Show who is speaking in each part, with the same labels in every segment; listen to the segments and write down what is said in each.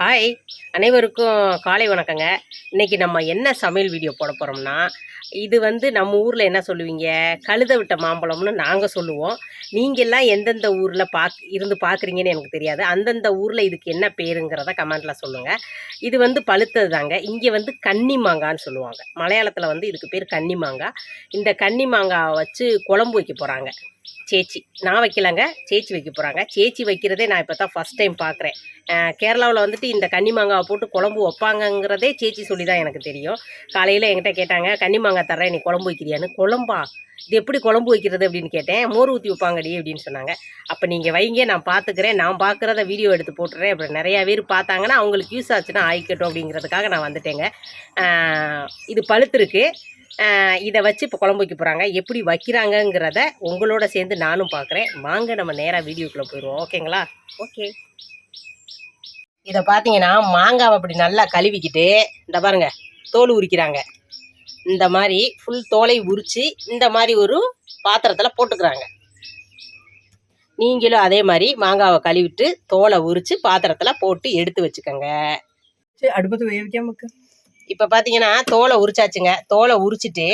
Speaker 1: Hi அனைவருக்கும் காலை வணக்கங்க. இன்றைக்கி நம்ம என்ன சமையல் வீடியோ போட போகிறோம்னா இது வந்து நம்ம ஊரில் என்ன சொல்லுவீங்க? கழுத விட்ட மாம்பழம்னு நாங்கள் சொல்லுவோம். நீங்கள்லாம் எந்தெந்த ஊரில் பாக் இருந்து பார்க்குறீங்கன்னு எனக்கு தெரியாது. அந்தந்த ஊரில் இதுக்கு என்ன பேருங்கிறத கமெண்ட்டில் சொல்லுங்கள் இது வந்து பழுத்தது தாங்க இங்கே வந்து கன்னி மாங்கான்னு சொல்லுவாங்க. மலையாளத்தில் வந்து இதுக்கு பேர் கன்னி மாங்காய் இந்த கன்னி மாங்காவை வச்சு குழம்பு வைக்க போகிறாங்க சேச்சி. நான் வைக்கலங்க. சேச்சி வைக்க போகிறாங்க சேச்சி வைக்கிறதே நான் இப்போ தான் ஃபஸ்ட் டைம் பார்க்குறேன் கேரளாவில் வந்துட்டு இந்த கன்னி மாங்காவை போட்டு குழம்பு வைப்பாங்கங்கிறதே சேச்சி சொல்லி தான் எனக்கு தெரியும். காலையில் என்கிட்ட கேட்டாங்க கன்னி மாங்காய் தரேன் நீ குழம்பு வைக்கிறியான்னு? குழம்பா? இது எப்படி குழம்பு வைக்கிறது? அப்படின்னு கேட்டேன். மோர் ஊற்றி வைப்பாங்கடி அப்படின்னு சொன்னாங்க. அப்போ நீங்கள் வைங்க நான் பார்த்துக்கிறேன் நான் பார்க்குறத வீடியோ எடுத்து போட்டுறேன். அப்புறம் நிறையா பேர் பார்த்தாங்கன்னா அவங்களுக்கு யூஸ் ஆச்சுன்னா ஆயிக்கட்டும் அப்படிங்கிறதுக்காக நான் வந்துட்டேங்க. இது பழுத்திருக்கு. இதை வச்சு இப்போ குழம்பு வைக்க போகிறாங்க எப்படி வைக்கிறாங்கங்கிறத உங்களோட சேர்ந்து நானும் பார்க்குறேன் வாங்க நம்ம நேராக வீடியோக்குள்ளே போயிடுவோம் ஓகேங்களா? ஓகே. இதை பார்த்தீங்கன்னா மாங்காவை அப்படி நல்லா கழுவிக்கிட்டு இந்த பாருங்கள் தோல் உரிக்கிறாங்க. இந்த மாதிரி ஃபுல் தோலை உரித்து இந்த மாதிரி ஒரு பாத்திரத்தில் போட்டுக்கிறாங்க. நீங்களும் அதே மாதிரி மாங்காவை கழுவிட்டு தோலை உரித்து பாத்திரத்தில் போட்டு எடுத்து வச்சுக்கோங்க.
Speaker 2: அடுப்பத்து வேவிக்காம
Speaker 1: இப்போ பார்த்தீங்கன்னா தோலை உரிச்சாச்சுங்க. தோலை உரிச்சிட்டு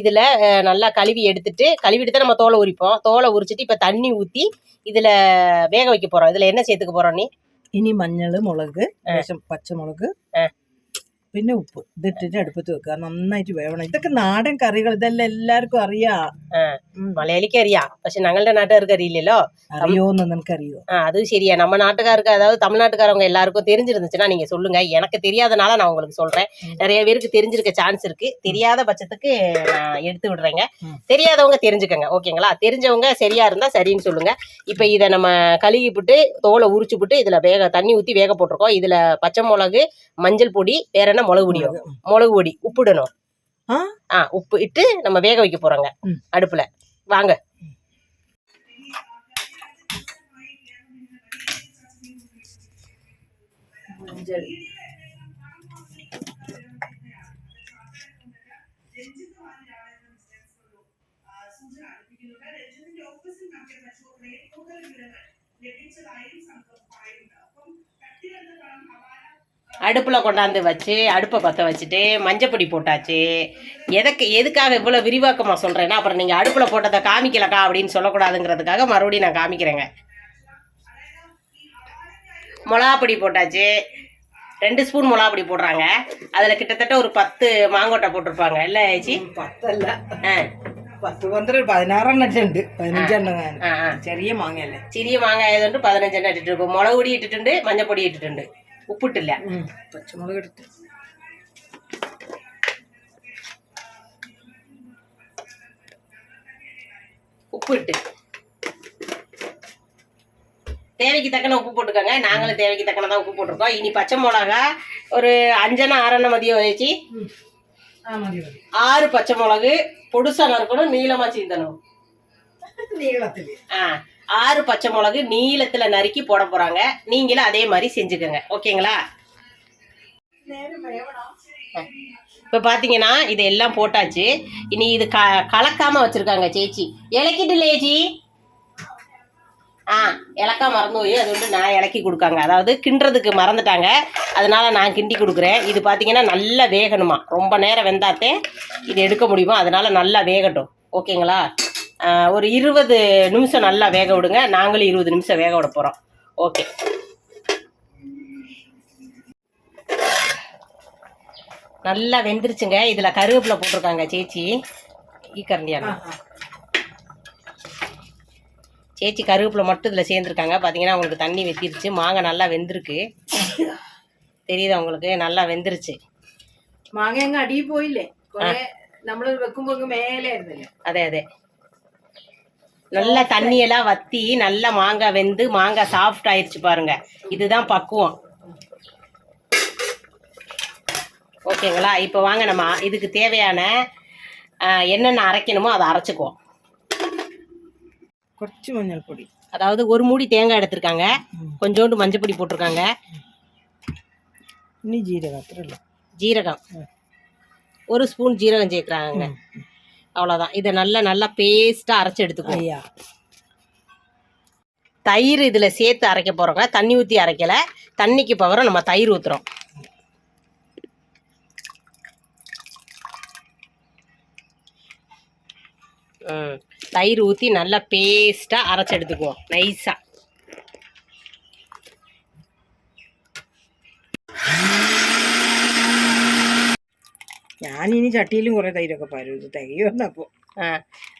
Speaker 1: இதில் நல்லா கழுவி எடுத்துட்டு கழுவிட்டு தான் நம்ம தோலை உரிப்போம். தோலை உரிச்சிட்டு இப்போ தண்ணி ஊற்றி இதில் வேக வைக்க போகிறோம் இதில் என்ன சேர்த்துக்க போகிறோம் நீ?
Speaker 2: இனி மஞ்சள் மிளகு பச்சை
Speaker 1: மிளகு
Speaker 2: പിന്നെ ഉപ്പ് ഇതിട്ടിട്ട് അടുപ്പത്ത് വെക്കുക നന്നായിട്ട് വേവണം ഇതൊക്കെ നാടൻ കറികൾ ഇതെല്ലാം എല്ലാവർക്കും അറിയാ ഉം.
Speaker 1: மலையாளிக்கு அறியா പക്ഷെ ഞങ്ങളുടെ നാട്ടുകാർക്ക് അറിയില്ലല്ലോ
Speaker 2: അറിയോന്ന് നിനക്കറിയോ
Speaker 1: ஆ அது சரியா நம்ம நாட்டுக்காருக்கு அதாவது தமிழ்நாட்டுக்காரவங்க எல்லாருக்கும் தெரிஞ்சிருந்துச்சுன்னா நீங்க சொல்லுங்க எனக்கு தெரியாதனால நான் உங்களுக்கு சொல்றேன்
Speaker 2: ம்.
Speaker 1: நிறைய பேருக்கு தெரிஞ்சிருக்க சான்ஸ் இருக்கு தெரியாத பட்சத்துக்கு நான் எடுத்து விடுறேங்க
Speaker 2: ம்.
Speaker 1: தெரியாதவங்க தெரிஞ்சுக்கங்க ஓகேங்களா தெரிஞ்சவங்க சரியா இருந்தா சரின்னு சொல்லுங்க இப்போ இதை நம்ம கழுகி போட்டு தோலை உரிச்சு போட்டு இதுல வேக தண்ணி ஊத்தி வேக போட்டிருக்கோம் இதுல பச்சை மிளகு மஞ்சள் பொடி வேற என்ன மிளகு பொடியோ
Speaker 2: മുളക്. ഉം.
Speaker 1: மிளகு பொடி உப்புடணும்
Speaker 2: ஆ?
Speaker 1: ஆ உப்பு இட்டு நம்ம வேக வைக்க போறோங்க
Speaker 2: ம்.
Speaker 1: அடுப்புல வாங்க
Speaker 2: മഞ്ഞൾ
Speaker 1: அடுப்பில் கொண்டாந்து வச்சு அடுப்பை பற்ற வச்சுட்டு மஞ்சப்பொடி போட்டாச்சு. எதற்கு எதுக்காக இவ்வளோ விரிவாக்கமாக சொல்கிறேன்னா அப்புறம் நீங்கள் அடுப்பில் போட்டதை காமிக்கலக்கா அப்படின்னு சொல்லக்கூடாதுங்கிறதுக்காக மறுபடியும் நான் காமிக்கிறேங்க. மிளகாப்பொடி போட்டாச்சு. ரெண்டு ஸ்பூன் மிளகா போடுறாங்க. அதில் கிட்டத்தட்ட ஒரு பத்து மாங்கோட்டை போட்டிருப்பாங்க. இல்லை ஏச்சி?
Speaker 2: பத்து இல்லை பத்து வந்துட்டு பதினாறு நட்டுண்டு
Speaker 1: பதினஞ்சு சிறிய
Speaker 2: மாங்காய் இல்லை.
Speaker 1: சிறிய மாங்காய் வந்து பதினஞ்சு இட்டுட்டு இருக்கும். மிளகு பொடி இட்டுட்டு மஞ்சள் பொடி இட்டுட்டு உப்புட்டு இல்லை
Speaker 2: ഉം. പച്ചമുളക് എടുത്ത്
Speaker 1: உப்பு இட்டு தேவைக்கு தக்கன உப்பு போட்டுக்கோங்க நாங்களும் தேவைக்கு தக்கன தான் உப்பு போட்டிருக்கோம் இனி பச்சை மிளகா ஒரு அஞ்சனை ஆறெண்ணை மதியம் வச்சு
Speaker 2: ആ മതി മതി
Speaker 1: ஆறு பச்சை மிளகு பொடுசா நறுக்கணும் நீளமா சீந்தணும்
Speaker 2: നീളത്തില്
Speaker 1: ஆ ஆறு பச்சை மிளகு நீளத்துல நறுக்கி போட போறாங்க. நீங்களும் அதே மாதிரி செஞ்சுக்கோங்க. ஓகேங்களா? இப்போ பார்த்தீங்கன்னா இது எல்லாம் போட்டாச்சு. இனி இது க கலக்காம வச்சிருக்காங்க சேச்சி. இலக்கிட்டு இல்லை ஆ இலக்கா மறந்து போய் அது வந்து நான் இலக்கி கொடுக்காங்க. அதாவது கிண்டுறதுக்கு மறந்துட்டாங்க. அதனால நான் கிண்டி கொடுக்குறேன். இது பார்த்தீங்கன்னா நல்லா வேகணுமா? ரொம்ப நேரம் வெந்தாத்தே இது எடுக்க முடியுமா? அதனால நல்லா வேகட்டும். ஓகேங்களா? ஒரு இருபது நிமிஷம் நல்லா வேக விடுங்க நாங்களும் இருபது நிமிஷம் வேக விட போகிறோம் ஓகே நல்லா வெந்துருச்சுங்க இதில் கருவேப்பிலை போட்டிருக்காங்க சேச்சி ஈக்கரண்டியான சேச்சி கருவேப்பிலை மட்டும் இதில் சேர்ந்துருக்காங்க பார்த்தீங்கன்னா உங்களுக்கு தண்ணி வெத்திருச்சு மாங்காய் நல்லா வெந்திருக்கு தெரியுதா உங்களுக்கு நல்லா வெந்துருச்சு
Speaker 2: മാങ്ങ അങ്ങ് അടിയിൽ പോയില്ലേ കൊറേ നമ്മള് വെക്കുമ്പോ അങ്ങ് മേലെ ആയിരുന്നല്ലേ
Speaker 1: அதே அதே நல்லா தண்ணியெல்லாம் வத்தி நல்லா மாங்காய் வெந்து மாங்காய் சாஃப்ட் ஆயிடுச்சு பாருங்க. இதுதான் பக்குவம். ஓகேங்களா? இப்போ வாங்க நம்ம இதுக்கு தேவையான என்னென்ன அரைக்கணுமோ அதை அரைச்சிக்குவோம்.
Speaker 2: குறைச்சி மஞ்சள் பொடி.
Speaker 1: அதாவது ஒரு மூடி தேங்காய் எடுத்திருக்காங்க. கொஞ்சோண்டு மஞ்சள் பொடி
Speaker 2: போட்டிருக்காங்க. இன்னும் ஜீரகம்
Speaker 1: ஜீரகம். ஒரு ஸ்பூன் ஜீரகம் சேர்க்குறாங்க. அவ்வளோதான் இதை நல்லா நல்லா பேஸ்ட்டாக அரைச்சி எடுத்துக்கோ
Speaker 2: ஐயா.
Speaker 1: தயிர் இதில் சேர்த்து அரைக்க போகிறோங்க தண்ணி ஊற்றி அரைக்கலை. தண்ணிக்கு பகரம் நம்ம தயிர் ஊற்றுறோம் தயிர் ஊற்றி நல்லா பேஸ்ட்டாக அரைச்சி எடுத்துக்குவோம். நைஸாக
Speaker 2: ഞാനിനി ചട്ടിയിലും കുറെ തൈരൊക്കെ പാരും ഇത് തികയുമെന്ന് അപ്പോൾ
Speaker 1: ஆ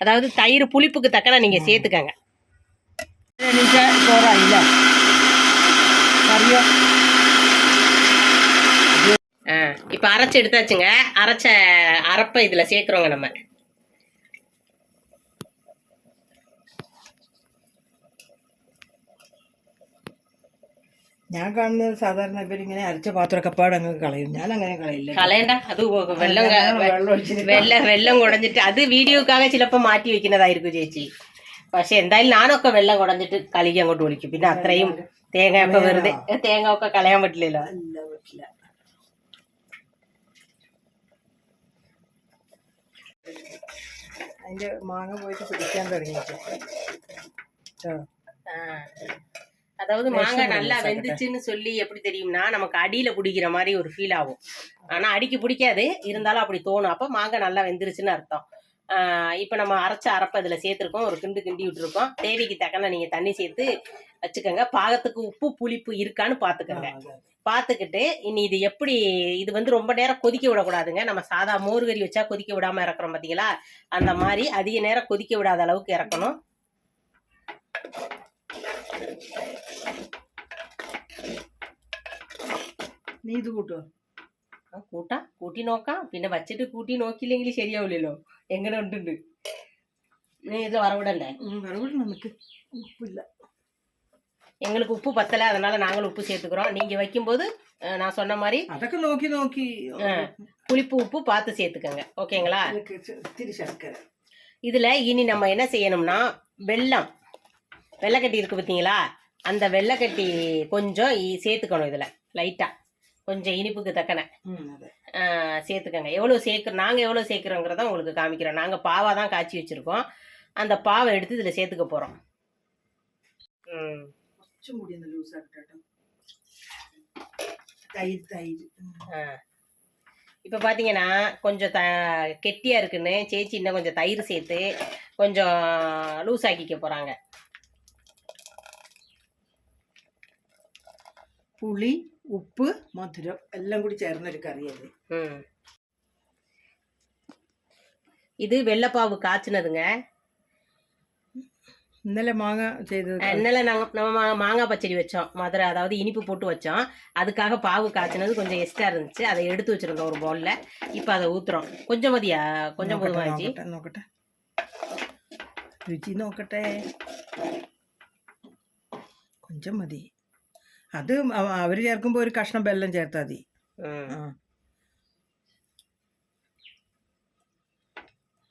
Speaker 1: அதாவது தயிர் புளிப்புக்கு தக்கன நீங்கள் சேர்த்துக்கங்க
Speaker 2: എണീച്ചാൽ ചോറായില്ല കറിയോ
Speaker 1: ஆ இப்போ அரைச்சி எடுத்தாச்சுங்க அரைச்ச அரைப்பை இதில் சேர்க்குறோங்க நம்ம
Speaker 2: ഞാൻ കാണുന്നത് സാധാരണ ഇവരിങ്ങനെ അരച്ച പാത്രമൊക്കെ പാട് അങ്ങ് കളയും. ഞാൻ അങ്ങനെ കളയില്ല.
Speaker 1: കളയണ്ട അത് വെള്ളം
Speaker 2: വെള്ളം
Speaker 1: വെള്ളം കുടഞ്ഞിട്ട് അത് വീഡിയോക്കാകെ ചിലപ്പോൾ മാറ്റി വെക്കുന്നതായിരിക്കും ചേച്ചി. പക്ഷെ എന്തായാലും ഞാനൊക്കെ വെള്ളം കുടഞ്ഞിട്ട് കളിക്ക് അങ്ങോട്ട് വിളിക്കും പിന്നെ അത്രയും തേങ്ങ ഒക്കെ വെറുതെ തേങ്ങ ഒക്കെ കളയാൻ പറ്റില്ലല്ലോ.
Speaker 2: പറ്റില്ല. അതിന്റെ മാങ്ങ പോയിട്ട് പിടിക്കാൻ തുടങ്ങി
Speaker 1: ஆ. அதாவது மாங்காய் நல்லா வெந்துச்சுன்னு சொல்லி எப்படி தெரியும்னா நமக்கு அடியில பிடிக்கிற மாதிரி ஒரு ஃபீல் ஆகும். ஆனா அடிக்கு பிடிக்காது. இருந்தாலும் அப்படி தோணும். அப்ப மாங்காய் நல்லா வெந்துருச்சுன்னு அர்த்தம். ஆஹ் இப்ப நம்ம அரைச்ச அரைப்ப இதுல சேர்த்துருக்கோம். ஒரு கிண்டு கிண்டி விட்டுருக்கோம். தேவைக்கு தக்கன நீங்க தண்ணி சேர்த்து வச்சுக்கோங்க. பாகத்துக்கு உப்பு புளிப்பு இருக்கான்னு பாத்துக்கோங்க. பார்த்துக்கிட்டு இனி இது எப்படி இது வந்து ரொம்ப நேரம் கொதிக்க விடக்கூடாதுங்க. நம்ம சாதா மோர் கறி வச்சா கொதிக்க விடாம இறக்குறோம் பாத்தீங்களா? அந்த மாதிரி அதிக நேரம் கொதிக்க விடாத அளவுக்கு இறக்கணும்.
Speaker 2: നീ ഇത് കൂട്ടോ
Speaker 1: ആ, കൂട്ടാം കൂട്ടി നോക്കാം പിന്നെ വച്ചിട്ട് കൂട്ടി നോക്കിയില്ലെങ്കിൽ ശരിയാവില്ലല്ലോ എങ്ങനെ ഉണ്ട് നീ ഇത് വറവിടണ്ടേ
Speaker 2: വിറവിട് നമുക്ക് ഉപ്പില്ല
Speaker 1: எங்களுக்கு உப்பு பத்தல அதனால நாங்களும் உப்பு சேர்த்துக்கிறோம் நீங்க வைக்கும்போது அஹ், நான் சொன்ன மாதிரி
Speaker 2: അതൊക്കെ നോക്കി നോക്കി
Speaker 1: புளிப்பு உப்பு பார்த்து சேர்த்துக்கங்க ஓகேங்களா
Speaker 2: എനിക്ക് ചെ- ഇത്തിരി ശർക്കര
Speaker 1: இதுல இனி நம்ம என்ன செய்யணும்னா வெல்லம் வெள்ளைக்கட்டி இருக்குது பார்த்தீங்களா அந்த வெள்ளைக்கட்டி கொஞ்சம் சேர்த்துக்கணும் இதில் லைட்டாக கொஞ்சம் இனிப்புக்கு தக்கன. சேர்த்துக்கங்க. எவ்வளோ சேர்க்குறோம் நாங்கள் எவ்வளோ சேர்க்குறோங்கிறத உங்களுக்கு காமிக்கிறோம் நாங்கள் பாவாக தான் காய்ச்சி வச்சுருக்கோம். அந்த பாவை எடுத்து இதில் சேர்த்துக்க போகிறோம்
Speaker 2: தயிர் தயிர்.
Speaker 1: இப்போ பார்த்தீங்கன்னா கொஞ்சம் த கெட்டியாக இருக்குன்னு சேச்சி இன்னும் கொஞ்சம் தயிர் சேர்த்து கொஞ்சம் லூஸ் ஆக்கிக்க போகிறாங்க
Speaker 2: പുളി ഉപ്പ് മധുരം എല്ലാം കൂടി ചേർന്നൊരു കറിയല്ലേ
Speaker 1: ம் இது வெள்ளைப்பாவு காய்ச்சினதுங்க
Speaker 2: ഇന്നലെ മാങ്ങ ചെയ്തത്
Speaker 1: இன்னல நாங்கள் நம்ம மா- மாங்காய் பச்சடி வச்சோம் மதுரை அதாவது இனிப்பு போட்டு வச்சோம் அதுக்காக பாவு காய்ச்சினது கொஞ்சம் எக்ஸ்ட்ரா இருந்துச்சு அதை எடுத்து வச்சிருந்தோம் ஒரு பவுலில் இப்போ அதை ஊற்றுறோம் கொஞ்சம் மதியா கொஞ்சம்
Speaker 2: നോക്കട്ടെ,
Speaker 1: போதுமாச்சு
Speaker 2: നോക്കട്ടെ നോക്കട്ടെ രുചി നോക്കട്ടെ കൊഞ്ചം മതി അത് അവ- അവര് ചേർക്കുമ്പോ ഒരു കഷ്ണം വെള്ളം ചേർത്താ മതി
Speaker 1: ம்
Speaker 2: ആ.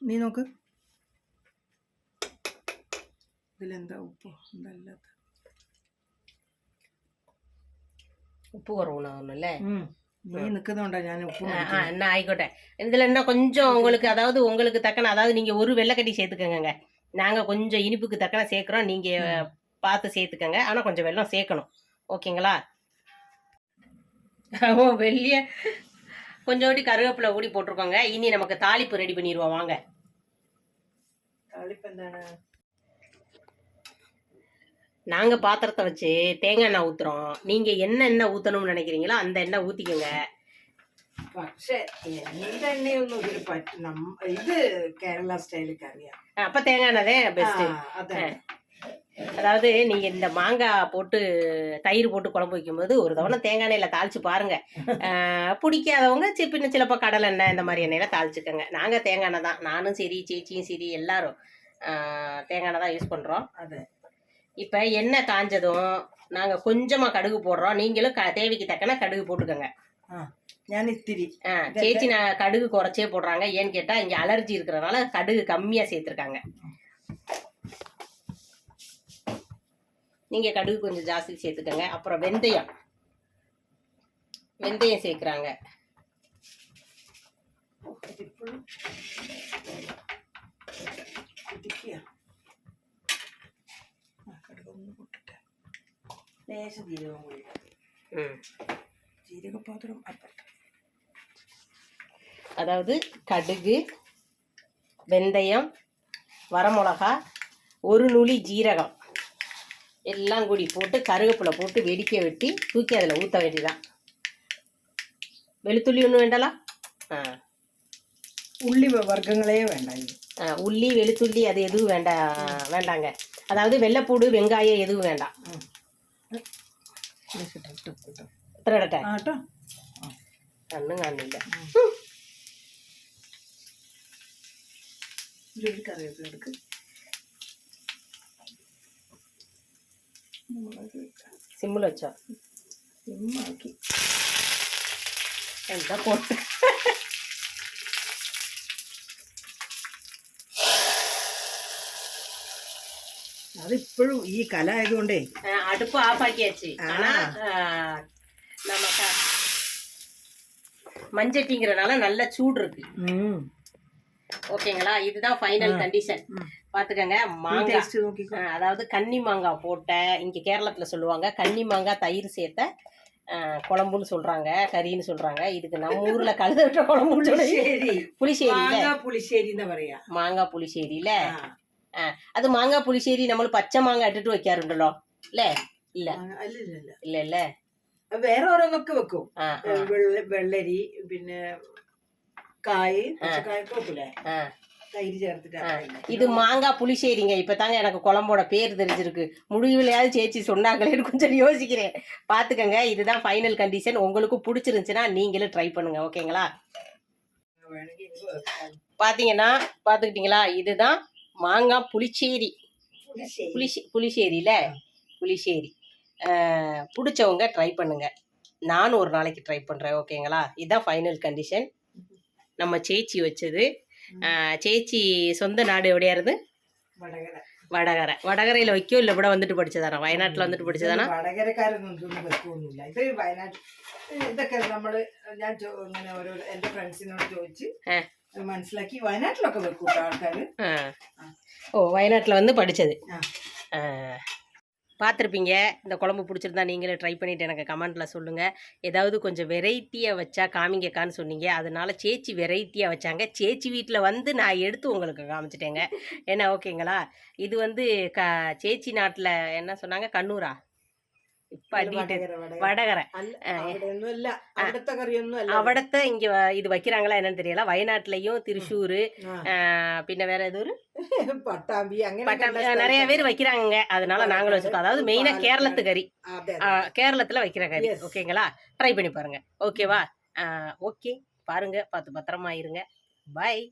Speaker 2: നീ നോക്ക് ഇതിലെന്താ ഉപ്പ് എന്തല്ലാത്ത
Speaker 1: உப்பு குறவுண்ணா ஒன்றும்ல
Speaker 2: നീ നിക്കുന്നോണ്ടാ ഞാൻ ഉപ്പ്
Speaker 1: ஆ என்ன ஆயிக்கோட்டே இதில் என்ன கொஞ்சம் உங்களுக்கு அதாவது உங்களுக்கு தக்கன அதாவது நீங்கள் ஒரு வெள்ளைக்கட்டி சேர்த்துக்கங்க நாங்கள் கொஞ்சம் இனிப்புக்கு தக்கன சேர்க்குறோம் நீங்கள் பார்த்து சேர்த்துக்கங்க ஆனால் கொஞ்சம் வெல்லம் சேர்க்கணும் ஓகேங்களா ஓ வெளிய கொஞ்சோண்டி கருவேப்பிலை ஊடி போட்டிருக்கோங்க இனி நமக்கு தாளிப்பு ரெடி பண்ணிடுவோம் வாங்க
Speaker 2: താളിപ്പ് എന്താണ്
Speaker 1: நாங்கள் பாத்திரத்தை வச்சு தேங்காய் எண்ணெய் ஊற்றுறோம் நீங்கள் என்ன எண்ணெய் ஊற்றணும்னு நினைக்கிறீங்களோ அந்த எண்ணெய் ஊற்றிக்கோங்க
Speaker 2: പക്ഷെ എന്റെ എണ്ണയൊന്നും ഇതിൽ പറ്റും ഇത് കേരള സ്റ്റൈലിൽ അറിയാം
Speaker 1: அப்போ தேங்காய் எண்ணெய் தான் பெஸ்ட்டு
Speaker 2: അതെ
Speaker 1: அதாவது நீங்க இந்த மாங்காய் போட்டு தயிர் போட்டு குழம்பு வைக்கும்போது ஒரு தவணை தேங்காய் எண்ணெயில தாளிச்சு பாருங்க. பிடிக்காதவங்க சிப்பின சிலப்போ கடலை எண்ணெய் இந்த மாதிரி எண்ணெயில தாளிச்சுக்கோங்க. நாங்க தேங்காய் எண்ணெய் தான். நானும் சரி சேச்சியும் சரி எல்லாரும் தேங்காய் எண்ணெய் தான் யூஸ் பண்றோம்.
Speaker 2: அது.
Speaker 1: இப்ப எண்ணெய் காஞ்சதும் நாங்க கொஞ்சமா கடுகு போடுறோம். நீங்களும் தேவைக்கு தக்கன கடுகு போட்டுக்கோங்க. சேச்சி நான் கடுகு குறைச்சே போடுறாங்க. ஏன்னு கேட்டா இங்க அலர்ஜி இருக்கிறதுனால கடுகு கம்மியா சேர்த்திருக்காங்க. நீங்கள் கடுகு கொஞ்சம் ஜாஸ்தி சேர்த்துக்கோங்க. அப்புறம் வெந்தயம். வெந்தயம் சேர்க்குறாங்க. அதாவது கடுகு வெந்தயம் வரமிளகா ஒரு நுழி ஜீரகம். எல்லாம் கூடி போட்டு கருவேப்பிலை போட்டு வெடிக்க வெட்டி தூக்கி அதில் ஊற்ற வேண்டிதான் வெளுத்துள்ளி ஒன்றும் வேண்டாலாம் ஆ.
Speaker 2: உள்ளி வர்க்கங்களே
Speaker 1: ஆ உள்ளி வெளுத்துள்ளி அது எதுவும் வேண்டாம் வேண்டாங்க. அதாவது வெள்ளைப்பூடு வெங்காயம் எதுவும் வேண்டாம்.
Speaker 2: திரடட்டை
Speaker 1: கண்ணும்
Speaker 2: காணும் இல்லை. கருவேப்பிலை മുളക്
Speaker 1: சிம்மில் வச்சா
Speaker 2: സിമ്മാക്കി
Speaker 1: എന്താ போட்டு
Speaker 2: അതിപ്പോഴും ഈ കല ആയതുകൊണ്ടേ
Speaker 1: ஆ, அடுப்பு ஆஃப் ஆக்கியாச்சு ஆனா ஆ, நம்ம க- மஞ்சட்டிங்கிறனால நல்ல சூடு இருக்கு ஓகேங்களா? இதுதான் ஃபைனல் கண்டிஷன் பாத்துக்கங்க மாங்காய் அதாவது கன்னி மாங்காய் போட்ட இங்க கேரளத்துல சொல்லுவாங்க கன்னி மாங்காய் தயிர் சேர்த்த குழம்புன்னு சொல்றாங்க கறின்னு சொல்றாங்க. இதுக்கு நம்ம ஊர்ல கழுதட்ட குழம்புன்னு சொல்லி
Speaker 2: புளிச்சேரி. புளிச்சேரி வரையா?
Speaker 1: மாங்காய் புளிச்சேரியில. அது மாங்காய் புளிச்சேரி നമ്മൾ பச்சை மாங்காய் ഇട്ടിട്ട് വെക്കാറുണ്ടല്ലോ இல்ல?
Speaker 2: இல்ல. இல்ல ഇല്ല വേറെ ഓരോന്നൊക്കെ വെക്കും வெள்ளரி പിന്നെ காய் பச்சைக்காய் போக்குல
Speaker 1: இது மாங்காய் புளிசேரிங்க இப்போ தாங்க எனக்கு குழம்போட பேர் தெரிஞ்சிருக்கு. முடிவுலையாவது சேச்சி சொன்னாங்களேன்னு கொஞ்சம் யோசிக்கிறேன். பார்த்துக்கங்க இதுதான் ஃபைனல் கண்டிஷன் உங்களுக்கு பிடிச்சிருந்துச்சுன்னா நீங்களும் ட்ரை பண்ணுங்க. ஓகேங்களா? பார்த்தீங்கன்னா பார்த்துக்கிட்டீங்களா இதுதான் மாங்காய் புளிச்சேரி புளிச்சே புளிச்சேரியில் புளிச்சேரி பிடிச்சவங்க ட்ரை பண்ணுங்கள் நானும் ஒரு நாளைக்கு ட்ரை பண்ணுறேன் ஓகேங்களா? இதுதான் ஃபைனல் கண்டிஷன் நம்ம சேச்சி வச்சது. சேச்சி சொந்த நாடு எவ்வளையாருது
Speaker 2: வடகரை.
Speaker 1: വടകര വടകരയിൽ വയ്ക്കുമല്ലോ ഇവിടെ വന്നിട്ട് പഠിച്ചതാണോ വയനാട്ടിൽ വന്നിട്ട് പഠിച്ചതാണോ
Speaker 2: വടകരക്കാരൊന്നും വെക്കൊന്നുമില്ല ഇത് വയനാട്ടിൽ ഇതൊക്കെ ഞാൻ ഇങ്ങനെ ഓരോ ഫ്രണ്ട്സിനോട് മനസ്സിലാക്കി
Speaker 1: ഓ വയനാട്ടിൽ വന്ന്
Speaker 2: പഠിച്ചത്.
Speaker 1: பார்த்துருப்பீங்க. இந்த குழம்பு பிடிச்சிருந்தா நீங்களே ட்ரை பண்ணிவிட்டு எனக்கு கமெண்ட்டில் சொல்லுங்கள் ஏதாவது கொஞ்சம் வெரைட்டியாக வச்சா காமிங்கக்கான்னு சொன்னீங்க. அதனால் சேச்சி வெரைட்டியாக வச்சாங்க. சேச்சி வீட்டில் வந்து நான் எடுத்து உங்களுக்கு காமிச்சிட்டேங்க. என்ன ஓகேங்களா இது வந்து க சேச்சி நாட்டில் என்ன சொன்னாங்க? கண்ணூரா? இப்போ அடிக்கிட்டு
Speaker 2: വടകര വടകര
Speaker 1: வடகரை
Speaker 2: അല്ല അവിടെയൊന്നും അല്ല അവിടുത്തെ കറിയൊന്നും അല്ല
Speaker 1: அவிடத்தை இங்கே இது வைக்கிறாங்களா என்னன்னு தெரியல வயநாட்டிலையும் திருச்சூர்
Speaker 2: ആ.
Speaker 1: பின்ன வேற எது ஒரு
Speaker 2: പട്ടാമ്പി അങ്ങനെ
Speaker 1: பட்டம் நிறைய பேர் வைக்கிறாங்க அதனால நாங்களும் வச்சிருக்கோம் அதாவது மெயினா கேரளத்து கறி
Speaker 2: അതെ
Speaker 1: ஆ, கேரளத்துல வைக்கிற கறி
Speaker 2: Yes.
Speaker 1: ஓகேங்களா ட்ரை பண்ணி பாருங்க ஓகேவா ஓகே பாருங்க பார்த்து பத்திரமா இருங்க பாய்